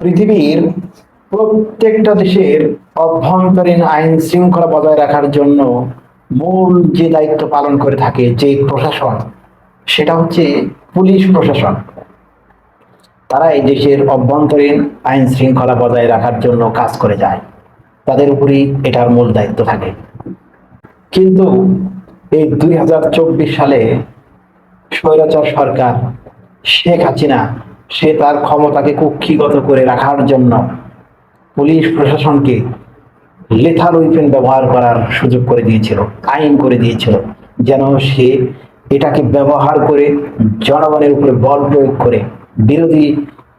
পৃথিবীর প্রত্যেকটা দেশের অভ্যন্তরীণ আইন শৃঙ্খলা বজায় রাখার জন্য মূল যে দায়িত্ব পালন করে থাকে যে প্রশাসন, সেটা হচ্ছে পুলিশ প্রশাসন। তারা এই দেশের অভ্যন্তরীণ আইন শৃঙ্খলা বজায় রাখার জন্য কাজ করে যায়। তাদের উপরই এটার মূল দায়িত্ব থাকে। কিন্তু এই দুই হাজার চব্বিশ সালে স্বৈরাচার সরকার শেখ হাসিনা সে তার ক্ষমতাকে কুক্ষিগত করে রাখার জন্য পুলিশ প্রশাসনকে লেথাল উইপেন ব্যবহার করার সুযোগ করে দিয়েছিল, আইন করে দিয়েছিল, যেন সে এটাকে ব্যবহার করে জনগণের উপরে বল প্রয়োগ করে, বিরোধী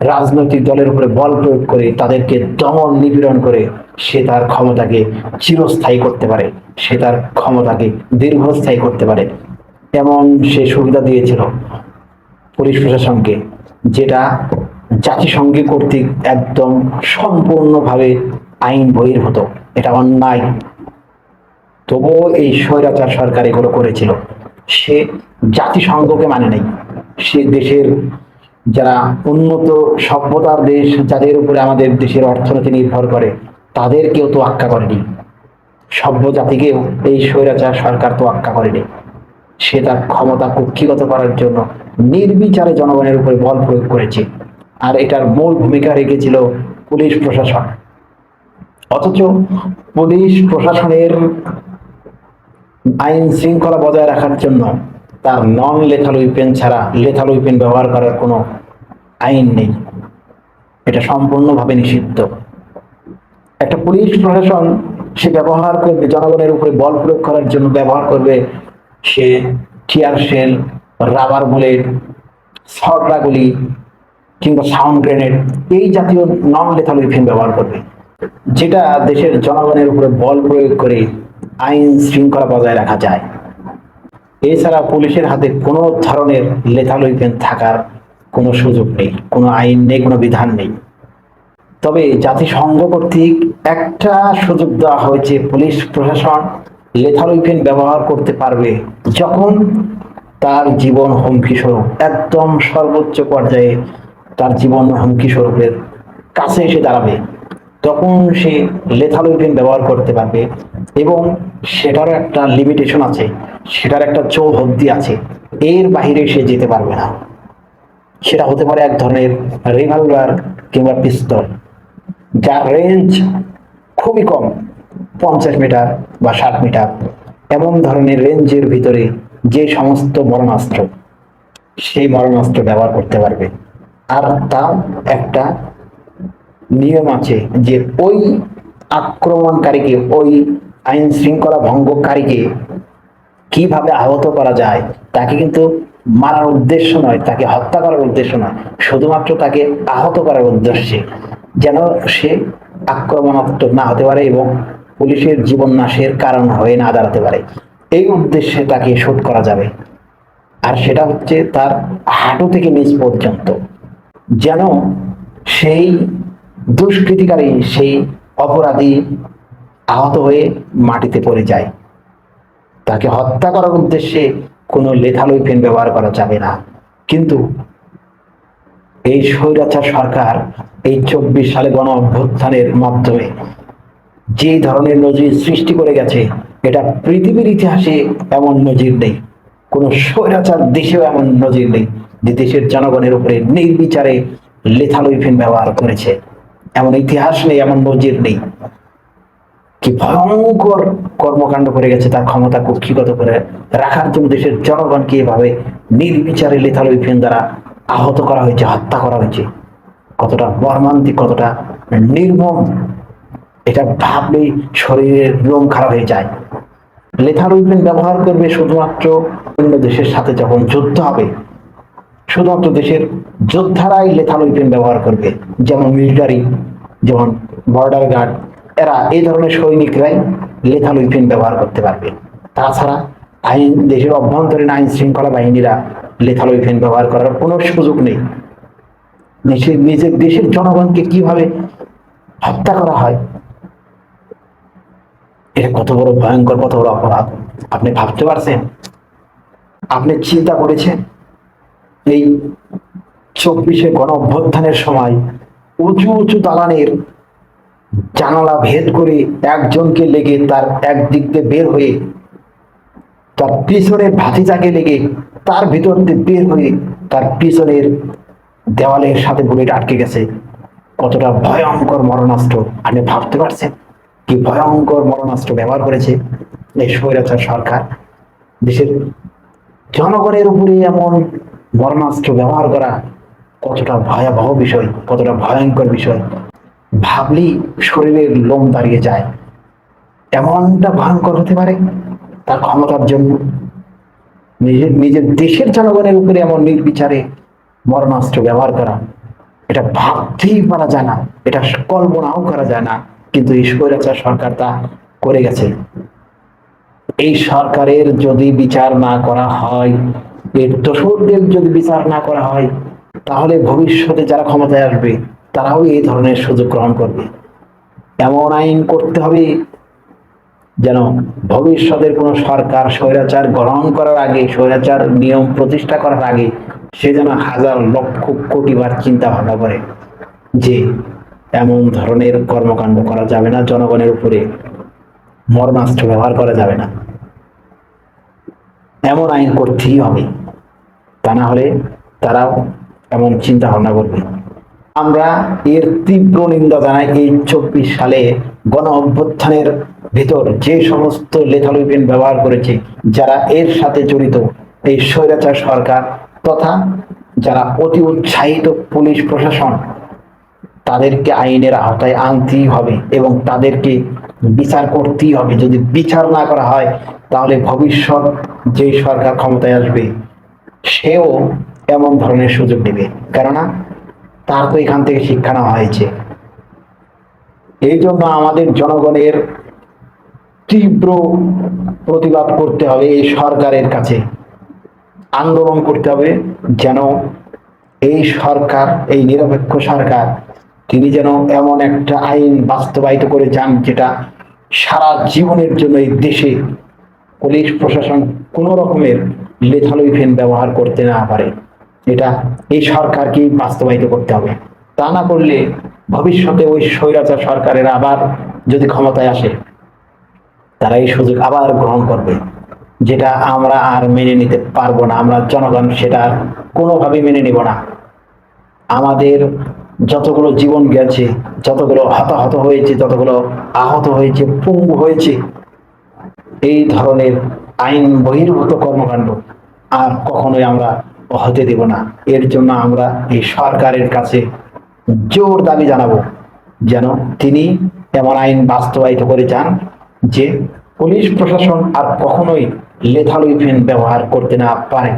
রাজনৈতিক দলের উপরে বল প্রয়োগ করে, তাদেরকে দমন নিপীড়ন করে সে তার ক্ষমতাকে চিরস্থায়ী করতে পারে, সে তার ক্ষমতাকে দীর্ঘস্থায়ী করতে পারে। এমন সে সুবিধা দিয়েছিল পুলিশ প্রশাসনকে। যেটা জাতিসংঘে কর্তৃক একদম সম্পূর্ণভাবে আইন বহির্ভূত এটা অন্যায়। তবুও এই স্বৈরাচার সরকার এগুলো করেছিল। সে জাতিসংঘকে মানে নাই। সে দেশের যারা উন্নত সভ্যতার দেশ, যাদের উপরে আমাদের দেশের অর্থনীতি নির্ভর করে, তাদেরকেও তো আক্কা করেনি। সভ্য জাতিকেও এই স্বৈরাচার সরকার তো আক্কা করেনি। সে তার ক্ষমতা কুক্ষিগত করার জন্য নির্বিচারে জনগণের উপরে বল প্রয়োগ করেছে। আর এটার মূল ভূমিকা রেখেছিল পুলিশ প্রশাসন। অথচ পুলিশ প্রশাসনের আইন শৃঙ্খলা বজায় রাখার জন্য তার নন লেথাল উইপেন ছাড়া লেথাল উইপেন ব্যবহার করার কোনো আইন নেই। এটা সম্পূর্ণভাবে নিষিদ্ধ। একটা পুলিশ প্রশাসন সে ব্যবহার করবে, জনগণের উপরে বল প্রয়োগ করার জন্য ব্যবহার করবে সে টিয়ার শেল রাবার বুলেট ছড়াগুলি কিংবা সাউন্ড গ্রেনেড, এই জাতীয় নন লেথাল উইপেন ব্যবহার করবে, যেটা দেশের জনগণের উপরে বল প্রয়োগ করে আইন শৃঙ্খলা বজায় রাখা যায়। এছাড়া পুলিশের হাতে কোনো ধরনের লেথাল উইপেন থাকার কোনো সুযোগ নেই, কোনো আইন নেই, কোনো বিধান নেই। তবে জাতিসংঘ কর্তৃক একটা সুযোগ দেওয়া হয়েছে পুলিশ প্রশাসন লেথাল উইপেন ব্যবহার করতে পারবে যখন তার জীবন হুমকি স্বরূপ একদম সর্বোচ্চ পর্যায়ে তার জীবন হুমকি স্বরূপের কাছে এসে দাঁড়াবে। তখন সে লেথাল উইপেন ব্যবহার করতে পারবে এবং সেটারও একটা লিমিটেশন আছে, সেটার একটা চৌহদ্দি আছে। এর বাইরে সে যেতে পারবে না। সেটা হতে পারে এক ধরনের রিভলভার কিংবা পিস্তল যার রেঞ্জ খুবই কম। পঞ্চাশ মিটার বা ষাট মিটার এমন ধরনের রেঞ্জের ভিতরে যে সমস্ত মরণাস্ত্র, সেই মরণাস্ত্র ব্যবহার করতে পারবে। আর তাও একটা নিয়ম আছে যে ওই আক্রমণকারীকে, ওই আইন শৃঙ্খলা ভঙ্গকারীকে কীভাবে আহত করা যায়, তাকে কিন্তু মারার উদ্দেশ্য নয়, তাকে হত্যা করার উদ্দেশ্য নয়, শুধুমাত্র তাকে আহত করার উদ্দেশ্যে যেন সে আক্রমণাত্মক না হতে পারে এবং পুলিশের জীবন নাশের কারণ হয়ে না দাঁড়াতে পারে। এই উদ্দেশ্যে তাকে শুট করা যাবে। আর সেটা হচ্ছে তার হাঁটু থেকে নিচ পর্যন্ত। যেন সেই দুষ্কৃতিকারী, সেই অপরাধী আহত হয়ে মাটিতে পড়ে যায়। তাকে হত্যা করার উদ্দেশ্যে কোনো লেথাল উইপেন ব্যবহার করা যাবে না। কিন্তু এই স্বৈরাচার সরকার এই চব্বিশ সালে গণ অভ্যুত্থানের মাধ্যমে যে ধরনের নজির সৃষ্টি করে গেছে, এটা পৃথিবীর ইতিহাসে এমন নজির নেই। কোন স্বৈরাচার দেশেও এমন নজির নেই, যে দেশের জনগণের উপরে নির্বিচারে লেথাল উইপেন ব্যবহার করেছে। এমন ইতিহাস নেই, এমন নজির নেই। কি ভয়ঙ্কর কর্মকাণ্ড করে গেছে, তার ক্ষমতা কুক্ষিগত করে রাখার জন্য দেশের জনগণকে এভাবে নির্বিচারে লেথাল উইপেন দ্বারা আহত করা হয়েছে, হত্যা করা হয়েছে। কতটা মর্মান্তিক, কতটা নির্মম এটা ভাবলেই শরীরের রোম খারাপ হয়ে যায়। লেথাল উইপেন ব্যবহার করবে শুধুমাত্র অন্য দেশের সাথে যখন যুদ্ধ হবে। শুধুমাত্র দেশের যোদ্ধারাই লেথাল উইপেন ব্যবহার করবে, যেমন মিলিটারি, যেমন বর্ডার গার্ড, এরা এই ধরনের সৈনিকরাই লেথাল উইপেন ব্যবহার করতে পারবে। তাছাড়া আইন, দেশের অভ্যন্তরীণ আইন শৃঙ্খলা বাহিনীরা লেথাল উইপেন ব্যবহার করার কোনো সুযোগ নেই। দেশের নিজের, দেশের জনগণকে কীভাবে হত্যা করা হয় এটা কত বড় ভয়ঙ্কর, কত বড় অপরাধ। আপনি ভাবতে পারছেন? আপনি চিন্তা করেছেন? এই চব্বিশে গণ অভ্যুত্থানের সময় উঁচু উঁচু দালানের জানালা ভেদ করে একজনকে লেগে তার একদিক দিয়ে বের হয়ে, তার পিছনের ভাতিজাকে লেগে তার ভিতর দিয়ে বের হয়ে তার পিছনের দেওয়ালের সাথে বুলেট আটকে গেছে। কতটা ভয়ঙ্কর মরণাস্ত্র, আপনি ভাবতে পারছেন? কি ভয়ঙ্কর মরণাস্ত্র ব্যবহার করেছে এই স্বৈরাচার সরকার। দেশের জনগণের উপরে এমন মরণাস্ত্র ব্যবহার করা কতটা ভয়াবহ বিষয়, কতটা ভয়ঙ্কর বিষয়। ভাবলেই শরীরের লোম দাঁড়িয়ে যায়। এমনটা ভয়ঙ্কর হতে পারে? তার ক্ষমতার জন্য নিজের নিজের দেশের জনগণের উপরে এমন নির্বিচারে মরণাস্ত্র ব্যবহার করা, এটা ভাবতেই পারা যায় না, এটা কল্পনাও করা যায় না। কিন্তু এই স্বৈরাচার সরকার তা করে গেছে। এই সরকারের যদি বিচার না করা হয়, এর দোষরদের যদি বিচার না করা হয়, তাহলে ভবিষ্যতে যারা ক্ষমতায় আসবে, তারাও এই ধরনের সুযোগ গ্রহণ করবে। এমন আইন করতে হবে যেন ভবিষ্যতের কোনো সরকার স্বৈরাচার গ্রহণ করার আগে, স্বৈরাচার নিয়ম প্রতিষ্ঠা করার আগে সে যেন হাজার লক্ষ কোটি বার চিন্তা ভাবনা করে যে এমন ধরনের কর্মকাণ্ড করা যাবে না, জনগণের উপরে মরণাস্ত্র ব্যবহার করা যাবে না। এমন আইন করতেই হবে, তা না হলে তারাও এমন চিন্তা ভাবনা করবে আমরা এর তীব্র নিন্দা জানাই এই চব্বিশ সালে গণ অভ্যুত্থানের ভিতর যে সমস্ত উইপেন ব্যবহার করেছে, যারা এর সাথে জড়িত এই স্বৈরাচার সরকার, তথা যারা অতি উৎসাহিত পুলিশ প্রশাসন তাদেরকে আইনের আওতায় আনতেই হবে এবং তাদেরকে বিচার করতেই হবে। যদি বিচার না করা হয়, তাহলে ভবিষ্যৎ যে সরকার ক্ষমতায় আসবে, সেও এমন ধরনের সুযোগ নেবে। কেননা, তার তো এখান থেকে শিক্ষা নেওয়া হয়েছে। এই জন্য আমাদের জনগণের তীব্র প্রতিবাদ করতে হবে এই সরকারের কাছে। আন্দোলন করতে হবে যেন এই সরকার, এই নিরপেক্ষ সরকার তিনি যেন এমন একটা আইন বাস্তবায়িত করে যান যেটা সারা জীবনের জন্য এই দেশে পুলিশ প্রশাসন কোনো রকমের লেথাল উইফেন ব্যবহার করতে না পারে। এটা এই সরকারকেই বাস্তবায়িত করতে হবে। তা না করলে ভবিষ্যতে ওই স্বৈরাচার সরকারের আবার যদি ক্ষমতায় আসে, তারা এই সুযোগ আবার গ্রহণ করবে, যেটা আমরা আর মেনে নিতে পারব না। আমরা জনগণ সেটা কোনোভাবেই মেনে নিব না। আমাদের যতগুলো জীবন গেছে, যতগুলো হতাহত হয়েছে, যতগুলো আহত হয়েছে, পঙ্গু হয়েছে, এই ধরনের আইন বহির্ভূত কর্মকাণ্ড আর কখনোই আমরা হতে দেব না। এর জন্য আমরা এই সরকারের কাছে জোর দাবি জানাব যেন তিনি এমন আইন বাস্তবায়িত করে যান যে পুলিশ প্রশাসন আর কখনোই লেথাল উইপেন ব্যবহার করতে না পারে।